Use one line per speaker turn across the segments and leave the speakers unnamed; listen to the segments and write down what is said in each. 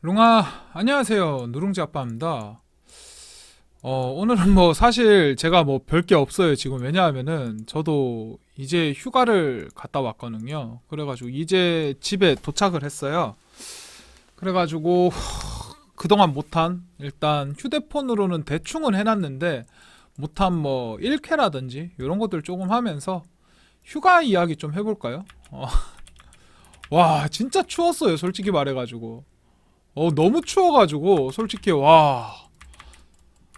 룽아, 안녕하세요. 누룽지 아빠입니다. 어, 오늘은 뭐 사실 제가 뭐 별 게 없어요. 지금 왜냐하면은 저도 이제 휴가를 갔다 왔거든요. 그래가지고 이제 집에 도착을 했어요. 그래가지고 그동안 못한 일단 휴대폰으로는 대충은 해놨는데 못한 뭐 1캐라든지 이런 것들 조금 하면서 휴가 이야기 좀 해볼까요? 어. 와, 진짜 추웠어요. 솔직히 말해가지고. 어 너무 추워가지고 솔직히 와.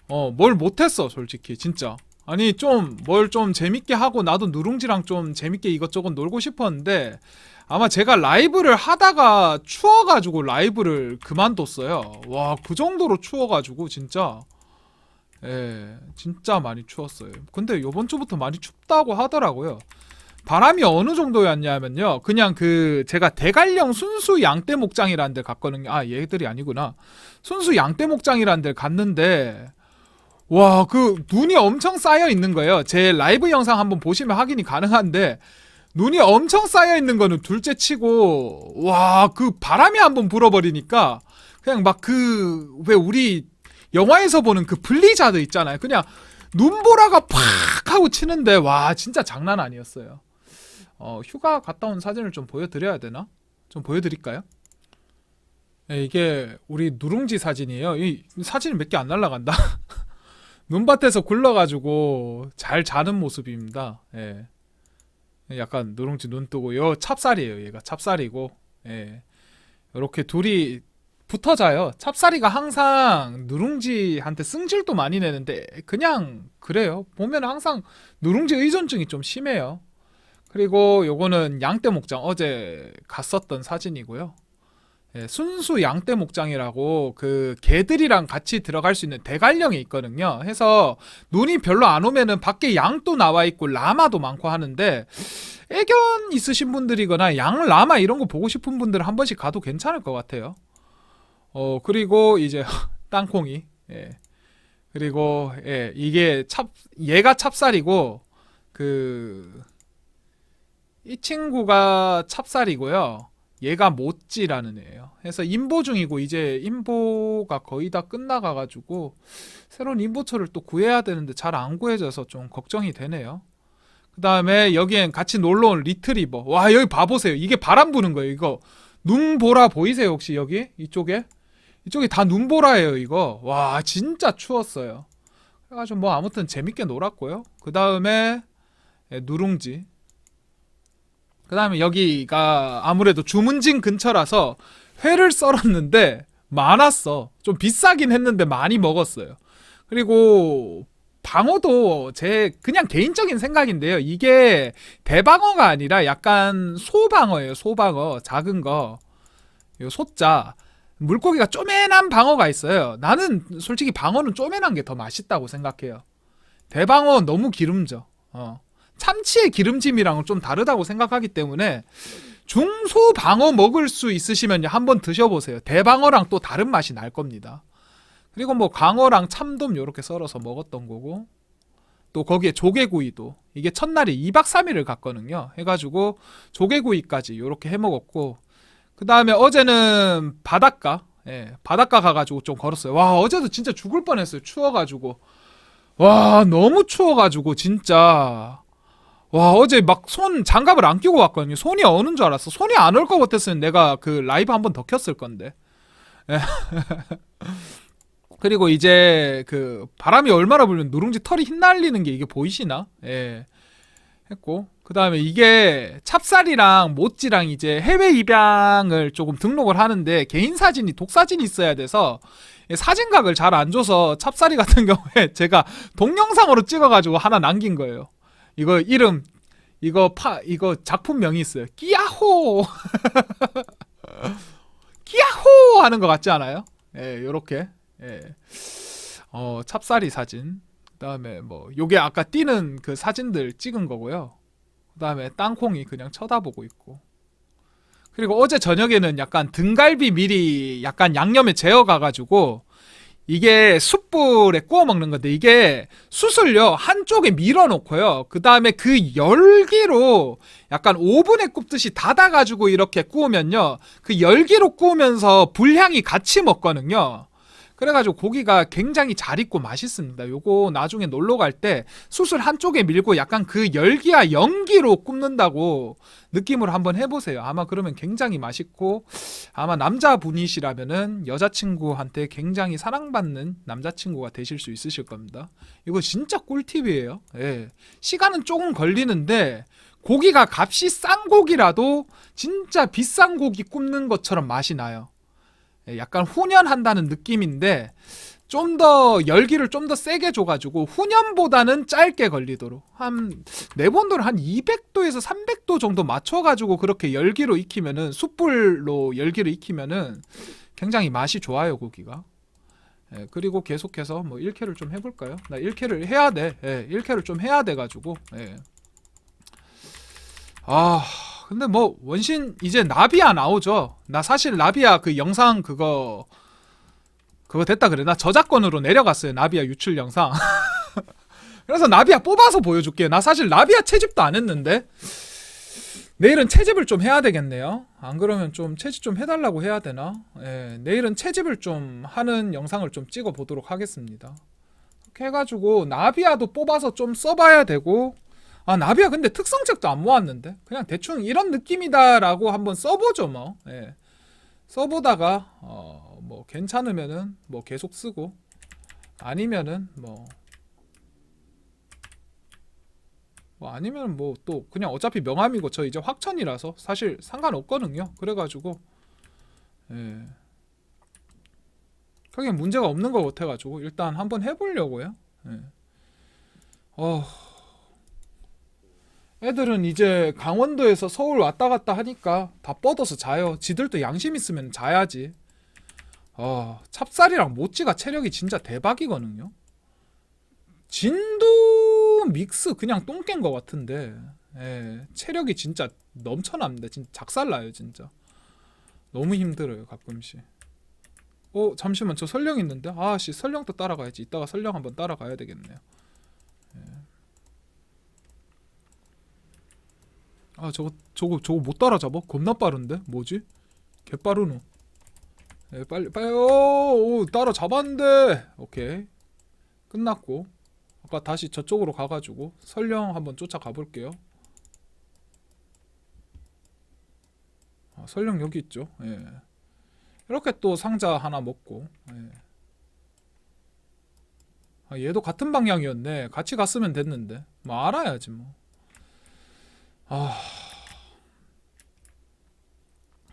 어 뭘 못했어 솔직히 진짜. 아니 좀뭘좀 재밌게 하고 나도 누룽지랑 좀 재밌게 이것저것 놀고 싶었는데 아마 제가 라이브를 하다가 추워가지고 라이브를 그만뒀어요. 와 그 정도로 추워가지고 진짜. 예, 진짜 많이 추웠어요. 근데 요번 주부터 많이 춥다고 하더라고요. 바람이 어느 정도였냐면요. 그냥 그 제가 대관령 순수 양떼 목장이라는 데 갔거든요. 아 얘들이 아니구나. 순수 양떼 목장이라는 데 갔는데 와 그 눈이 엄청 쌓여 있는 거예요. 제 라이브 영상 한번 보시면 확인이 가능한데 눈이 엄청 쌓여 있는 거는 둘째 치고 와 그 바람이 한번 불어버리니까 그냥 막 그 왜 우리 영화에서 보는 그 블리자드 있잖아요. 그냥 눈보라가 팍 하고 치는데 와 진짜 장난 아니었어요. 어, 휴가 갔다 온 사진을 좀 보여드려야 되나? 좀 보여드릴까요? 네, 이게 우리 누룽지 사진이에요. 이 사진이 몇 개 안 날라간다. 눈밭에서 굴러가지고 잘 자는 모습입니다. 예. 약간 누룽지 눈 뜨고 요 찹쌀이에요. 얘가 찹쌀이고 예. 이렇게 둘이 붙어 자요. 찹쌀이가 항상 누룽지한테 승질도 많이 내는데 그냥 그래요. 보면 항상 누룽지 의존증이 좀 심해요. 그리고 요거는 양떼 목장 어제 갔었던 사진이고요. 예, 순수 양떼 목장이라고 그 개들이랑 같이 들어갈 수 있는 대관령이 있거든요. 해서 눈이 별로 안 오면은 밖에 양도 나와 있고 라마도 많고 하는데 애견 있으신 분들이거나 양 라마 이런 거 보고 싶은 분들은 한 번씩 가도 괜찮을 것 같아요. 어 그리고 이제 땅콩이 예. 그리고 예 이게 찹 얘가 찹쌀이고 그 이 친구가 찹쌀이고요. 얘가 모찌라는 애예요. 그래서 인보 중이고 이제 인보가 거의 다 끝나가 가지고 새로운 인보초를 또 구해야 되는데 잘 안 구해져서 좀 걱정이 되네요. 그 다음에 여기엔 같이 놀러 온 리트리버. 와 여기 봐 보세요. 이게 바람 부는 거예요. 이거 눈 보라 보이세요 혹시 여기 이쪽에? 이쪽이 다 눈보라예요 이거. 와 진짜 추웠어요. 그래가지고 뭐 아무튼 재밌게 놀았고요. 그 다음에 누룽지. 그 다음에 여기가 아무래도 주문진 근처라서 회를 썰었는데 많았어. 좀 비싸긴 했는데 많이 먹었어요. 그리고 방어도 제 그냥 개인적인 생각인데요. 이게 대방어가 아니라 약간 소방어예요. 소방어. 작은 거. 요 소자. 물고기가 쪼매난 방어가 있어요. 나는 솔직히 방어는 쪼매난 게 더 맛있다고 생각해요. 대방어 너무 기름져. 어. 참치의 기름짐이랑은 좀 다르다고 생각하기 때문에 중소 방어 먹을 수 있으시면 한번 드셔보세요. 대방어랑 또 다른 맛이 날 겁니다. 그리고 뭐 광어랑 참돔 요렇게 썰어서 먹었던 거고 또 거기에 조개구이도 이게 첫날이 2박 3일을 갔거든요. 해가지고 조개구이까지 요렇게 해 먹었고 그 다음에 어제는 바닷가 예, 바닷가 가가지고 좀 걸었어요. 와 어제도 진짜 죽을 뻔했어요. 추워가지고 와 너무 추워가지고 진짜 와 어제 막 손 장갑을 안 끼고 왔거든요. 손이 어는 줄 알았어. 손이 안 올 것 같았으면 내가 그 라이브 한 번 더 켰을 건데. 예. 그리고 이제 그 바람이 얼마나 불면 누룽지 털이 휘날리는 게 이게 보이시나? 예. 했고 그 다음에 이게 찹쌀이랑 모찌랑 이제 해외 입양을 조금 등록을 하는데 개인 사진이 독사진이 있어야 돼서 사진각을 잘 안 줘서 찹쌀이 같은 경우에 제가 동영상으로 찍어가지고 하나 남긴 거예요. 이거 이름 이거 파 이거 작품명이 있어요. 끼야호 끼야호 하는 것 같지 않아요? 예, 요렇게 예. 어 찹쌀이 사진. 그다음에 뭐 요게 아까 뛰는 그 사진들 찍은 거고요. 그다음에 땅콩이 그냥 쳐다보고 있고. 그리고 어제 저녁에는 약간 등갈비 미리 약간 양념에 재워 가가지고 이게 숯불에 구워 먹는 건데 이게 숯을요 한쪽에 밀어놓고요. 그 다음에 그 열기로 약간 오븐에 굽듯이 닫아가지고 이렇게 구우면요. 그 열기로 구우면서 불향이 같이 먹거든요 그래가지고 고기가 굉장히 잘 익고 맛있습니다 요거 나중에 놀러 갈때 숯을 한쪽에 밀고 약간 그 열기와 연기로 굽는다고 느낌으로 한번 해보세요 아마 그러면 굉장히 맛있고 아마 남자분이시라면은 여자친구한테 굉장히 사랑받는 남자친구가 되실 수 있으실 겁니다. 이거 진짜 꿀팁이에요. 예. 시간은 조금 걸리는데 고기가 값이 싼 고기라도 진짜 비싼 고기 굽는 것처럼 맛이 나요. 예, 약간 훈연한다는 느낌인데 좀 더 열기를 좀 더 세게 줘가지고 훈연보다는 짧게 걸리도록 한 내본도를 한 200도에서 300도 정도 맞춰가지고 그렇게 열기로 익히면은 숯불로 열기를 익히면은 굉장히 맛이 좋아요 고기가. 예, 그리고 계속해서 뭐 1캐를 좀 해볼까요? 나 1캐를 해야 돼. 예, 1캐를 좀 해야 돼가지고. 예. 아 근데 뭐 원신 이제 나비야 나오죠. 나 사실 나비야 그 영상 그거 그거 됐다 그래. 나 저작권으로 내려갔어요. 나비야 유출 영상. 그래서 나비야 뽑아서 보여줄게요. 나 사실 나비야 채집도 안 했는데 내일은 채집을 좀 해야 되겠네요. 안 그러면 좀 채집 좀 해달라고 해야 되나? 예, 내일은 채집을 좀 하는 영상을 좀 찍어 보도록 하겠습니다. 해가지고 나비야도 뽑아서 좀 써봐야 되고 아 나비야 근데 특성책도 안 모았는데 그냥 대충 이런 느낌이다라고 한번 써보죠 뭐. 예. 써보다가 어 뭐 괜찮으면은 뭐 계속 쓰고 아니면은 뭐 뭐 아니면 뭐 또 그냥 어차피 명함이고 저 이제 확천이라서 사실 상관없거든요. 그래가지고 예. 크게 문제가 없는 것 같아가지고 일단 한번 해보려고요. 예. 어. 애들은 이제 강원도에서 서울 왔다 갔다 하니까 다 뻗어서 자요. 지들도 양심 있으면 자야지. 어, 찹쌀이랑 모찌가 체력이 진짜 대박이거든요. 진도 믹스 그냥 똥깬 것 같은데 예, 체력이 진짜 넘쳐납니다. 진짜 작살나요 진짜. 너무 힘들어요 가끔씩. 어 잠시만 저 설령 있는데 아씨 설령도 따라가야지. 이따가 설령 한번 따라가야 되겠네요. 아 저거 저거 저거 못 따라잡아? 겁나 빠른데 뭐지? 개 빠르노. 예, 빨리 빨리 오, 오 따라잡았는데 오케이 끝났고 아까 다시 저쪽으로 가가지고 설령 한번 쫓아가 볼게요. 아, 설령 여기 있죠. 예. 이렇게 또 상자 하나 먹고. 예. 아, 얘도 같은 방향이었네. 같이 갔으면 됐는데. 뭐 알아야지 뭐. 아.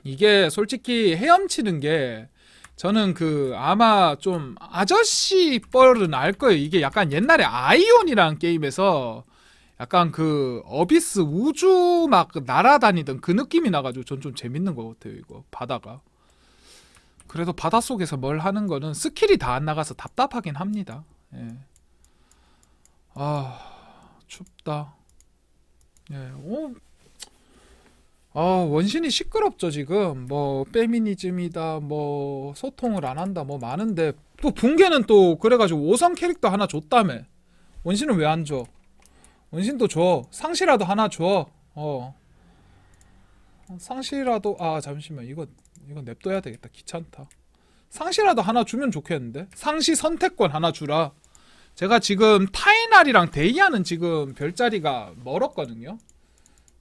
이게 솔직히 헤엄치는 게 저는 그 아마 좀 아저씨 뻘은 알 거예요. 이게 약간 옛날에 아이온이라는 게임에서 약간 그 어비스 우주 막 날아다니던 그 느낌이 나가지고 전 좀 재밌는 것 같아요. 이거 바다가. 그래도 바다 속에서 뭘 하는 거는 스킬이 다 안 나가서 답답하긴 합니다. 예. 아 춥다. 예. 오, 아, 원신이 시끄럽죠, 지금. 뭐, 페미니즘이다, 뭐, 소통을 안 한다, 뭐, 많은데, 또, 붕괴는 또, 그래가지고, 5성 캐릭터 하나 줬다며. 원신은 왜 안 줘? 원신도 줘. 상시라도 하나 줘. 어. 상시라도, 아, 잠시만. 이거, 이거 냅둬야 되겠다. 귀찮다. 상시라도 하나 주면 좋겠는데? 상시 선택권 하나 주라. 제가 지금 타이날이랑 데이아는 지금 별자리가 멀었거든요.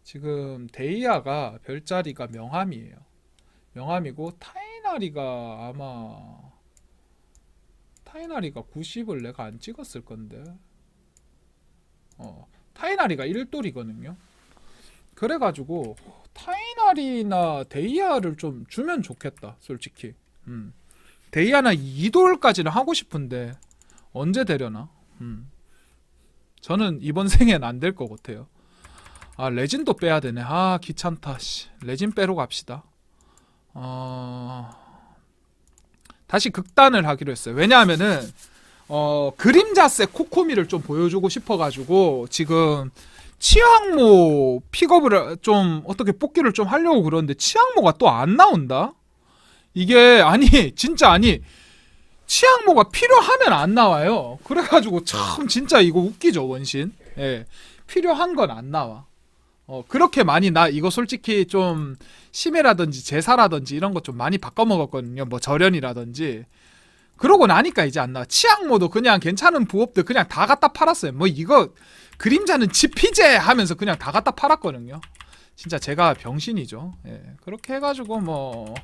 지금 데이아가 별자리가 명함이에요. 명함이고 타이나리가 아마 타이나리가 90을 내가 안 찍었을 건데. 어, 타이나리가 1돌이거든요. 그래가지고 타이나리나 데이아를 좀 주면 좋겠다, 솔직히. 음. 데이아나 2돌까지는 하고 싶은데 언제 되려나? 음. 저는 이번 생엔 안 될 것 같아요. 아 레진도 빼야 되네. 아 귀찮다. 씨. 레진 빼러 갑시다. 어... 다시 극단을 하기로 했어요. 왜냐하면은 어 그림자색 코코미를 좀 보여주고 싶어가지고 지금 치앙모 픽업을 좀 어떻게 뽑기를 좀 하려고 그러는데 치앙모가 또 안 나온다. 이게 아니 진짜 아니 치약모가 필요하면 안 나와요. 그래가지고 참 진짜 이거 웃기죠 원신. 예, 필요한 건 안 나와. 어 그렇게 많이 나 이거 솔직히 좀 심해라든지 제사라든지 이런 거좀 많이 바꿔 먹었거든요. 뭐 절연이라든지. 그러고 나니까 이제 안 나와. 치약모도 그냥 괜찮은 부업들 그냥 다 갖다 팔았어요. 뭐 이거 그림자는 지피제 하면서 그냥 다 갖다 팔았거든요. 진짜 제가 병신이죠. 예, 그렇게 해가지고 뭐.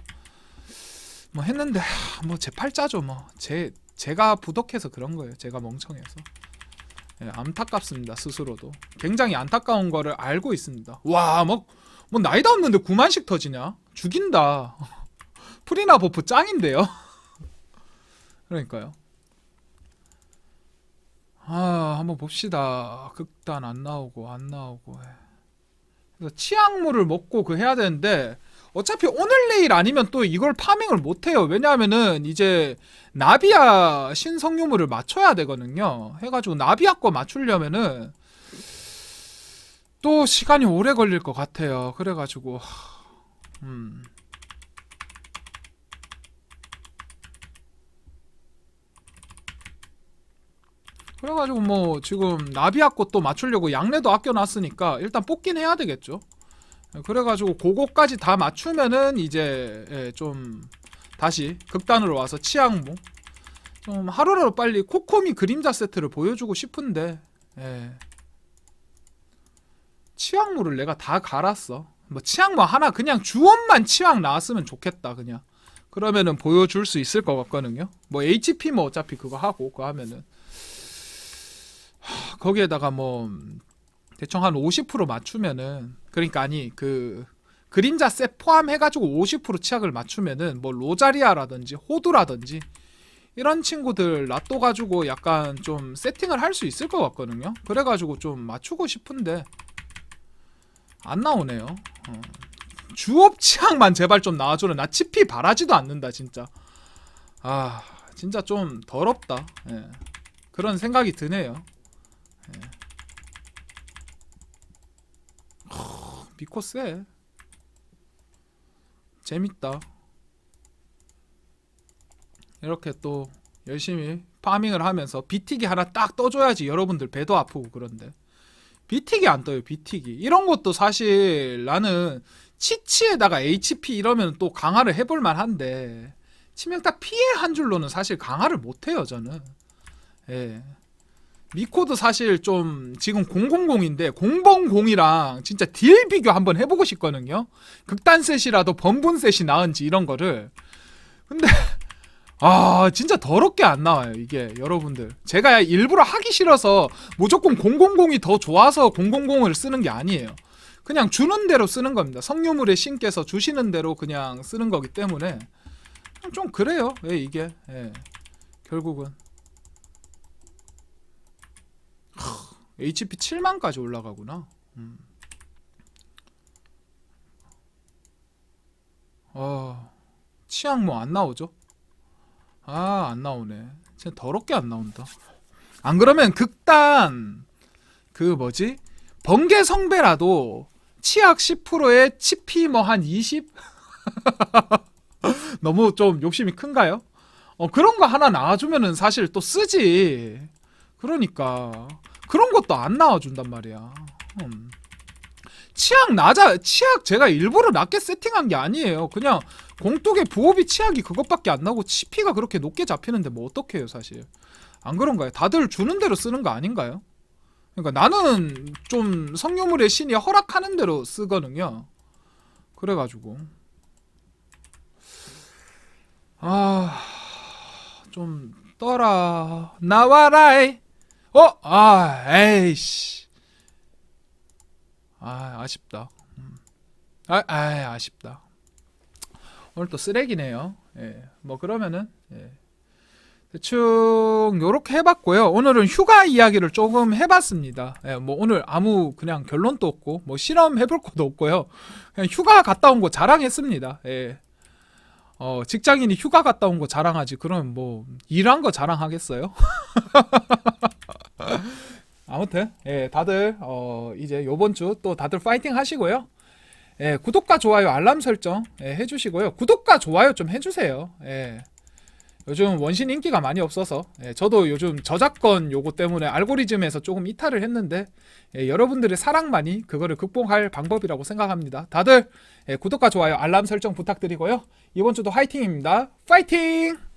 뭐 했는데 뭐 제 팔자죠 뭐. 제 제가 부덕해서 그런 거예요 제가 멍청해서. 예, 안타깝습니다 스스로도. 굉장히 안타까운 거를 알고 있습니다. 와뭐 뭐 나이도 없는데 9만씩 터지냐? 죽인다. 프리나 버프 짱인데요. 그러니까요. 아 한번 봅시다. 극단 안 나오고 안 나오고 예. 그래서 치약물을 먹고 그 해야 되는데 어차피 오늘 내일 아니면 또 이걸 파밍을 못 해요. 왜냐하면은 이제 나비아 신성유물을 맞춰야 되거든요. 해가지고 나비아 거 맞추려면은 또 시간이 오래 걸릴 것 같아요. 그래가지고 하, 음. 그래가지고 뭐 지금 나비아 것도 맞추려고 양내도 아껴놨으니까 일단 뽑긴 해야 되겠죠. 그래가지고 그거까지 다 맞추면은 이제 예, 좀 다시 극단으로 와서 치약무 좀 하루라도 빨리 코코미 그림자 세트를 보여주고 싶은데 예. 치약무를 내가 다 갈았어. 뭐 치약무 하나 그냥 주원만 치약 나왔으면 좋겠다 그냥. 그러면은 보여줄 수 있을 것 같거든요. 뭐 HP 뭐 어차피 그거 하고 그거 하면은. 하, 거기에다가 뭐 대충 한 50% 맞추면은 그러니까 아니 그 그림자 셋 포함해가지고 50% 치약을 맞추면은 뭐 로자리아라든지 호두라든지 이런 친구들 놔둬 가지고 약간 좀 세팅을 할 수 있을 것 같거든요. 그래가지고 좀 맞추고 싶은데 안 나오네요. 어. 주업 치약만 제발 좀 나와줘라. 나 치피 바라지도 않는다 진짜. 아 진짜 좀 더럽다. 예. 그런 생각이 드네요. 미코 쎄 재밌다. 이렇게 또 열심히 파밍을 하면서 비티기 하나 딱 떠줘야지 여러분들 배도 아프고 그런데. 비티기 안 떠요 비티기. 이런 것도 사실 나는 치치에다가 HP 이러면 또 강화를 해볼 만한데 치명타 피해 한 줄로는 사실 강화를 못해요 저는. 예. 미코도 사실 좀 지금 000인데 000이랑 진짜 딜 비교 한번 해보고 싶거든요. 극단 셋이라도 번분 셋이 나은지 이런 거를. 근데 아 진짜 더럽게 안 나와요 이게 여러분들. 제가 일부러 하기 싫어서 무조건 000이 더 좋아서 000을 쓰는 게 아니에요. 그냥 주는 대로 쓰는 겁니다. 성유물의 신께서 주시는 대로 그냥 쓰는 거기 때문에 좀 그래요. 왜 이게 예. 결국은. HP 7만까지 올라가구나. 음. 어, 치약 뭐 안 나오죠? 아, 안 나오네. 진짜 더럽게 안 나온다. 안 그러면 극단 그 뭐지? 번개 성배라도 치약 10%에 치피 뭐 한 20? 너무 좀 욕심이 큰가요? 어, 그런 거 하나 나와주면은 사실 또 쓰지. 그러니까. 그런 것도 안 나와준단 말이야. 음. 치약 낮아 치약 제가 일부러 낮게 세팅한 게 아니에요. 그냥 공뚝의 부업이 치약이 그것밖에 안 나고 치피가 그렇게 높게 잡히는데 뭐 어떡해요 사실. 안 그런가요? 다들 주는 대로 쓰는 거 아닌가요? 그러니까 나는 좀 성유물의 신이 허락하는 대로 쓰거든요. 그래가지고 아 좀 떠라 나와라이 어? 아, 에이씨. 아, 아쉽다. 음. 아, 아, 아쉽다. 오늘 또 쓰레기네요. 예. 뭐 그러면은 예. 대충 요렇게 해봤고요. 오늘은 휴가 이야기를 조금 해봤습니다. 예, 뭐 오늘 아무 그냥 결론도 없고 뭐 실험 해볼 것도 없고요. 그냥 휴가 갔다 온 거 자랑했습니다. 예. 어, 직장인이 휴가 갔다 온 거 자랑하지. 그럼 뭐 일한 거 자랑하겠어요? 아무튼 예, 다들 어, 이제 요번 주 또 다들 파이팅 하시고요. 예, 구독과 좋아요, 알람 설정 예, 해주시고요. 구독과 좋아요 좀 해주세요. 예. 요즘 원신 인기가 많이 없어서 예, 저도 요즘 저작권 요거 때문에 알고리즘에서 조금 이탈을 했는데 예, 여러분들의 사랑만이 그거를 극복할 방법이라고 생각합니다. 다들 예, 구독과 좋아요, 알람 설정 부탁드리고요. 이번 주도 화이팅입니다. 파이팅!